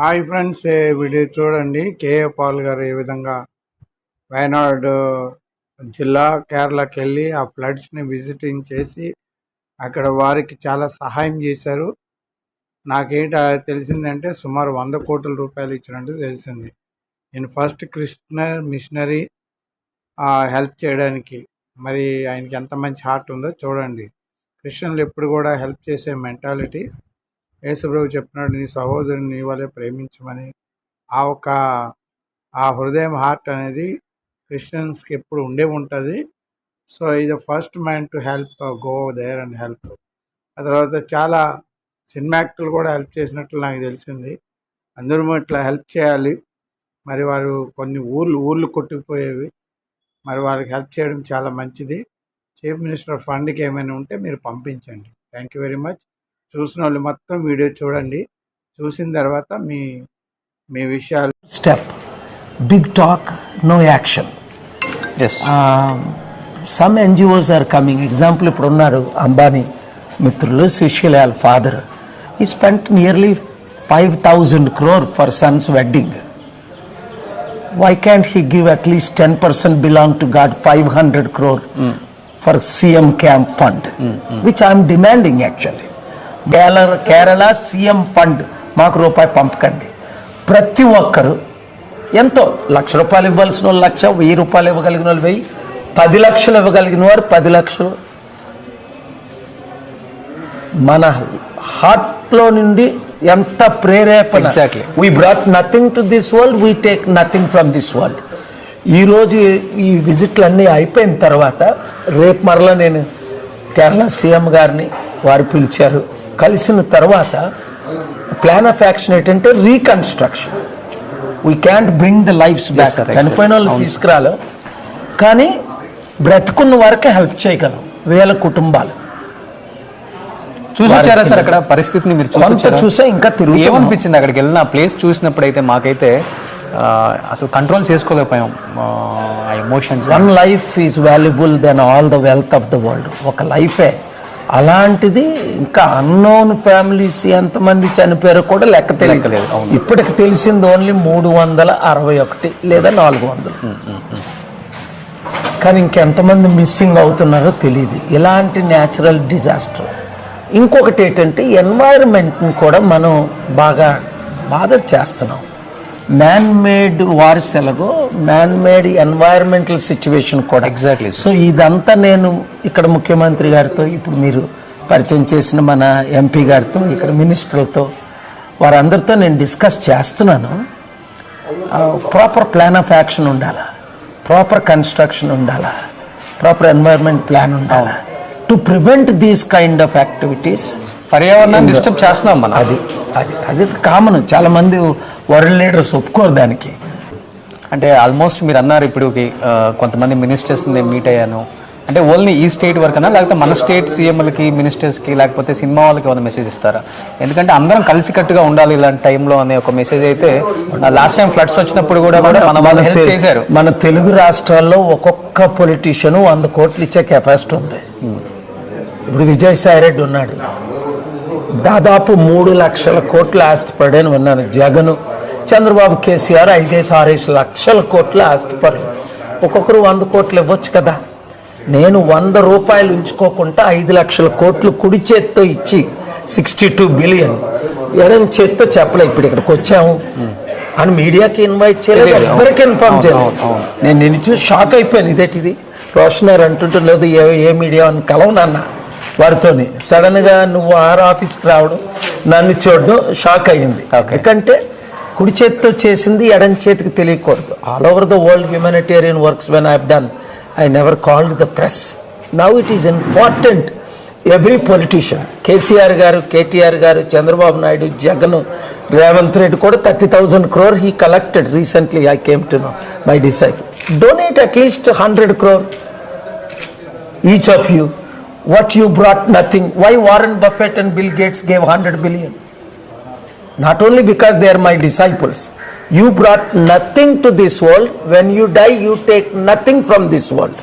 Hi friends video చూడండి. K పాల్ గారు ఏ విధంగా వయనాడ్ జిల్లా కేరళకి వెళ్ళి ఆ ఫ్లడ్స్ని విజిటింగ్ చేసి అక్కడ వారికి చాలా సహాయం చేశారు. నాకేంటి తెలిసిందంటే సుమారు వంద కోట్ల రూపాయలు ఇచ్చినట్టు తెలిసింది. నేను ఫస్ట్ క్రిస్టియన్ మిషనరీ హెల్ప్ చేయడానికి. మరి ఆయనకి ఎంత మంచి హార్ట్ ఉందో చూడండి. క్రిస్టియన్లు ఎప్పుడు కూడా హెల్ప్ చేసే మెంటాలిటీ యేసుప్రభు చెప్పినాడు నీ సహోదరుని నీ వలె ప్రేమించమని. ఆ ఒక ఆ హృదయం హార్ట్ అనేది క్రిస్టియన్స్కి ఎప్పుడు ఉండే ఉంటుంది. సో ఇది first man to help go there and help ఆ తర్వాత చాలా సినిమా యాక్టర్లు కూడా హెల్ప్ చేసినట్లు నాకు తెలిసింది. అందరూ ఇట్లా హెల్ప్ చేయాలి. మరి వారు కొన్ని ఊర్లు ఊర్లు కొట్టుకుపోయేవి. మరి వారికి హెల్ప్ చేయడం చాలా మంచిది. చీఫ్ మినిస్టర్ ఫండ్కి ఏమైనా ఉంటే మీరు పంపించండి. థ్యాంక్ యూ వెరీ మచ్ చూసిన వాళ్ళు మొత్తం వీడియో చూడండి. చూసిన తర్వాత మీ మీ విషయాలు. Step. Big talk, no action. Yes. Some NGOs are coming example ఇప్పుడు ఉన్నారు అంబానీ మిత్రులు సుశీలాల్ ఫాదర్ ఈ spent nearly five thousand crore for son's wedding why can't he give at least ten percent belong to God five hundred crore for CM camp fund which I'm demanding actually Kerala Kerala CM fund మాకు రూపాయి పంపకండి. ప్రతి ఒక్కరు ఎంతో లక్ష రూపాయలు ఇవ్వాల్సిన వాళ్ళు లక్ష వెయ్యి రూపాయలు ఇవ్వగలిగిన వాళ్ళు వెయ్యి పది లక్షలు ఇవ్వగలిగిన వారు పది లక్షలు. మన హార్ట్లో నుండి ఎంత ప్రేరేపణ. We brought nothing to this world we take nothing from this world ఈరోజు ఈ విజిట్లు అన్నీ అయిపోయిన తర్వాత రేపు మరలా నేను కేరళ సీఎం గారిని వారు పిలిచారు. కలిసిన తర్వాత ప్లాన్ ఆఫ్ యాక్షన్ ఏంటంటే reconstruction we can't bring the lives back. చనిపోయిన వాళ్ళు. తీసుకురాలేం. కానీ బ్రతుకున్న వరకే హెల్ప్ చేయగలం. వేల కుటుంబాలు. చూసి వచ్చారా సార్ అక్కడ పరిస్థితిని మీరు చూసి కొంత? చూసా ఇంకా తిరుగు ఏమనిపించింది అక్కడికి వెళ్ళిన? ఆ ప్లేస్ చూసినప్పుడు అయితే మాకైతే అసలు కంట్రోల్ చేసుకోలేకపోయాం. ఆ emotions one life is valuable then all the wealth of the world ఒక లైఫే అలాంటిది ఇంకా అన్నోన్ ఫ్యామిలీస్ ఎంతమంది చనిపోయారో కూడా లెక్క లెక్క లేదు, తెలియదు అవును. ఇప్పటికి తెలిసింది ఓన్లీ మూడు వందల అరవై ఒకటి లేదా నాలుగు వందలు. కానీ ఇంకెంతమంది మిస్సింగ్ అవుతున్నారో తెలియదు ఇలాంటి న్యాచురల్ డిజాస్టర్ ఇంకొకటి ఏంటంటే ఎన్వైరన్మెంట్ని కూడా మనం బాగా బాధ చేస్తున్నాం. మ్యాన్ మేడ్ వారిస్ ఎలాగో మ్యాన్ మేడ్ ఎన్వైరన్మెంటల్ సిచ్యువేషన్ కూడా. Sir. సో ఇదంతా నేను ఇక్కడ ముఖ్యమంత్రి గారితో ఇప్పుడు మీరు పరిచయం చేసిన మన ఎంపీ గారితో ఇక్కడ మినిస్టర్లతో వారందరితో నేను డిస్కస్ చేస్తున్నాను. ప్రాపర్ ప్లాన్ ఆఫ్ యాక్షన్ ఉండాలా? ప్రాపర్ కన్స్ట్రక్షన్ ఉండాలా? ప్రాపర్ ఎన్వైర్న్మెంట్ ప్లాన్ ఉండాలా? To prevent these kind of activities పర్యావరణాన్ని డిస్టర్బ్ చేస్తున్నాం మనం. అది. అది అది కామన్. చాలా మంది వరల్డ్ లీడర్స్ ఒప్పుకోరు దానికి. అంటే ఆల్మోస్ట్ మీరు అన్నారు ఇప్పుడు కొంతమంది మినిస్టర్స్ మీట్ అయ్యాను. అంటే ఓన్లీ ఈ స్టేట్ వరకనా లేకపోతే మన స్టేట్ సీఎంలకి మినిస్టర్స్కి లేకపోతే సినిమా వాళ్ళకి ఏమైనా మెసేజ్ ఇస్తారా? ఎందుకంటే అందరం కలిసికట్టుగా ఉండాలి ఇలాంటి టైంలో అనే ఒక మెసేజ్ అయితే లాస్ట్ టైం ఫ్లడ్స్ వచ్చినప్పుడు కూడా కూడా మన వాళ్ళు హెల్ప్ చేశారు. మన తెలుగు రాష్ట్రాల్లో ఒక్కొక్క పొలిటీషియన్ వంద కోట్లు ఇచ్చే కెపాసిటీ ఉంది. ఇప్పుడు విజయసాయి రెడ్డి ఉన్నాడు. దాదాపు మూడు లక్షల కోట్ల ఆస్తి పడని విన్నాను జగన్. చంద్రబాబు కేసీఆర్ ఐదేసి ఆరేసి లక్షల కోట్ల ఆస్తి పడు ఒక్కొక్కరు వంద కోట్లు ఇవ్వచ్చు కదా. నేను వంద రూపాయలు ఉంచుకోకుండా ఐదు లక్షల కోట్లు కుడి చేత్తో ఇచ్చి సిక్స్టీ టూ బిలియన్ ఎడం చేత్తో చెప్పలే. ఇప్పుడు ఇక్కడికి వచ్చాము. అని మీడియాకి ఇన్వైట్ చేయలేదు. ఎవరికి ఇన్ఫార్మ్ చేయలేదు. నేను నిన్ను చూసి షాక్ అయిపోయాను ఇదేటిది. రోషనర్ అంటుంటే లేదు ఏ ఏ మీడియా అని కలవనన్న వారితోని. సడన్గా నువ్వు ఆర్ ఆఫీస్కి రావడం నన్ను చూడడం షాక్ అయ్యింది. ఎందుకంటే కుడి చేతితో చేసింది ఎడం చేతికి తెలియకూడదు. All over the world humanitarian works when I done I never called the press now it is important every politician KCR గారు కేటీఆర్ గారు చంద్రబాబు నాయుడు జగన్ రేవంత్ రెడ్డి కూడా thirty thousand crore he collected recently I came to know my disciple donate at least hundred crore each of you. What you brought nothing. Why warren buffett and bill gates gave 100 billion? Not only because they are my disciples. You brought nothing to this world. When you die you take nothing from this world